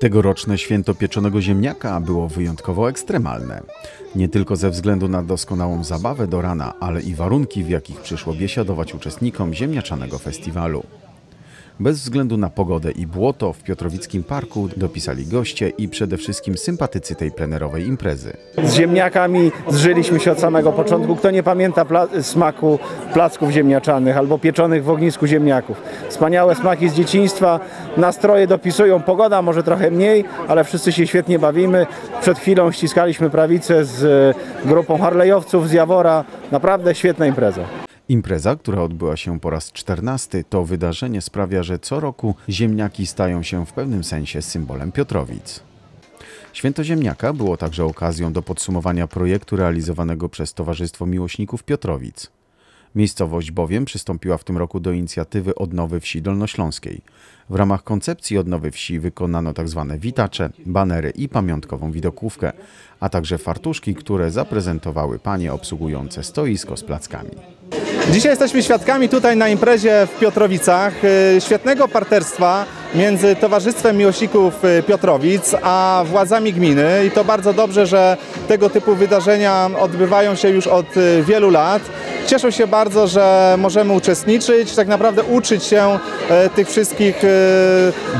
Tegoroczne święto pieczonego ziemniaka było wyjątkowo ekstremalne. Nie tylko ze względu na doskonałą zabawę do rana, ale i warunki, w jakich przyszło biesiadować uczestnikom ziemniaczanego festiwalu. Bez względu na pogodę i błoto w Piotrowickim Parku dopisali goście i przede wszystkim sympatycy tej plenerowej imprezy. Z ziemniakami zżyliśmy się od samego początku. Kto nie pamięta pla- smaku placków ziemniaczanych albo pieczonych w ognisku ziemniaków. Wspaniałe smaki z dzieciństwa. Nastroje dopisują. Pogoda może trochę mniej, ale wszyscy się świetnie bawimy. Przed chwilą ściskaliśmy prawicę z e, grupą harlejowców z Jawora. Naprawdę świetna impreza. Impreza, która odbyła się po raz 14, to wydarzenie sprawia, że co roku ziemniaki stają się w pewnym sensie symbolem Piotrowic. Święto Ziemniaka było także okazją do podsumowania projektu realizowanego przez Towarzystwo Miłośników Piotrowic. Miejscowość bowiem przystąpiła w tym roku do inicjatywy Odnowy Wsi Dolnośląskiej. W ramach koncepcji Odnowy Wsi wykonano tzw. witacze, banery i pamiątkową widokówkę, a także fartuszki, które zaprezentowały panie obsługujące stoisko z plackami. Dzisiaj jesteśmy świadkami tutaj na imprezie w Piotrowicach y, świetnego partnerstwa między Towarzystwem Miłośników y, Piotrowic a władzami gminy i to bardzo dobrze, że tego typu wydarzenia odbywają się już od y, wielu lat. Cieszę się bardzo, że możemy uczestniczyć, tak naprawdę uczyć się e, tych wszystkich e,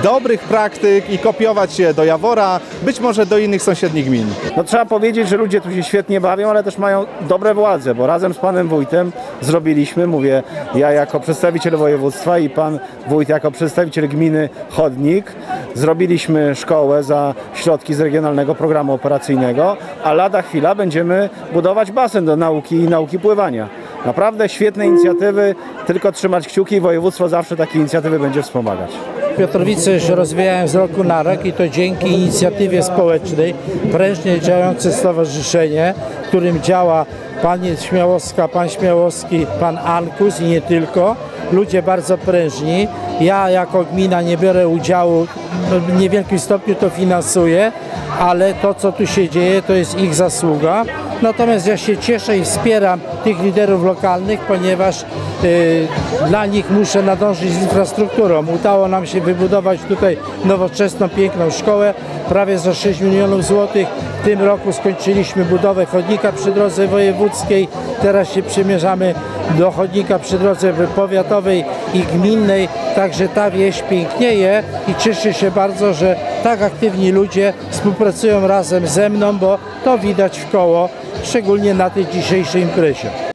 dobrych praktyk i kopiować je do Jawora, być może do innych sąsiednich gmin. No trzeba powiedzieć, że ludzie tu się świetnie bawią, ale też mają dobre władze, bo razem z panem wójtem zrobiliśmy, mówię, ja jako przedstawiciel województwa i pan wójt jako przedstawiciel gminy Chodnik, zrobiliśmy szkołę za środki z regionalnego programu operacyjnego, a lada chwila będziemy budować basen do nauki i nauki pływania. Naprawdę świetne inicjatywy, tylko trzymać kciuki i województwo zawsze takie inicjatywy będzie wspomagać. Piotrowice się rozwijają z roku na rok i to dzięki inicjatywie społecznej, prężnie działające stowarzyszenie, w którym działa pan Śmiałowska, pan Śmiałowski, pan Ankus i nie tylko. Ludzie bardzo prężni. Ja jako gmina nie biorę udziału, no, w niewielkim stopniu to finansuję, ale to co tu się dzieje to jest ich zasługa. Natomiast ja się cieszę i wspieram tych liderów lokalnych, ponieważ y, dla nich muszę nadążyć z infrastrukturą. Udało nam się wybudować tutaj nowoczesną, piękną szkołę, prawie za 6 milionów złotych. W tym roku skończyliśmy budowę chodnika przy drodze wojewódzkiej. Teraz się przymierzamy do chodnika przy drodze powiatowej i gminnej. Także ta wieś pięknieje i cieszę się bardzo, że tak aktywni ludzie współpracują razem ze mną, bo to widać w koło, szczególnie na tej dzisiejszej imprezie.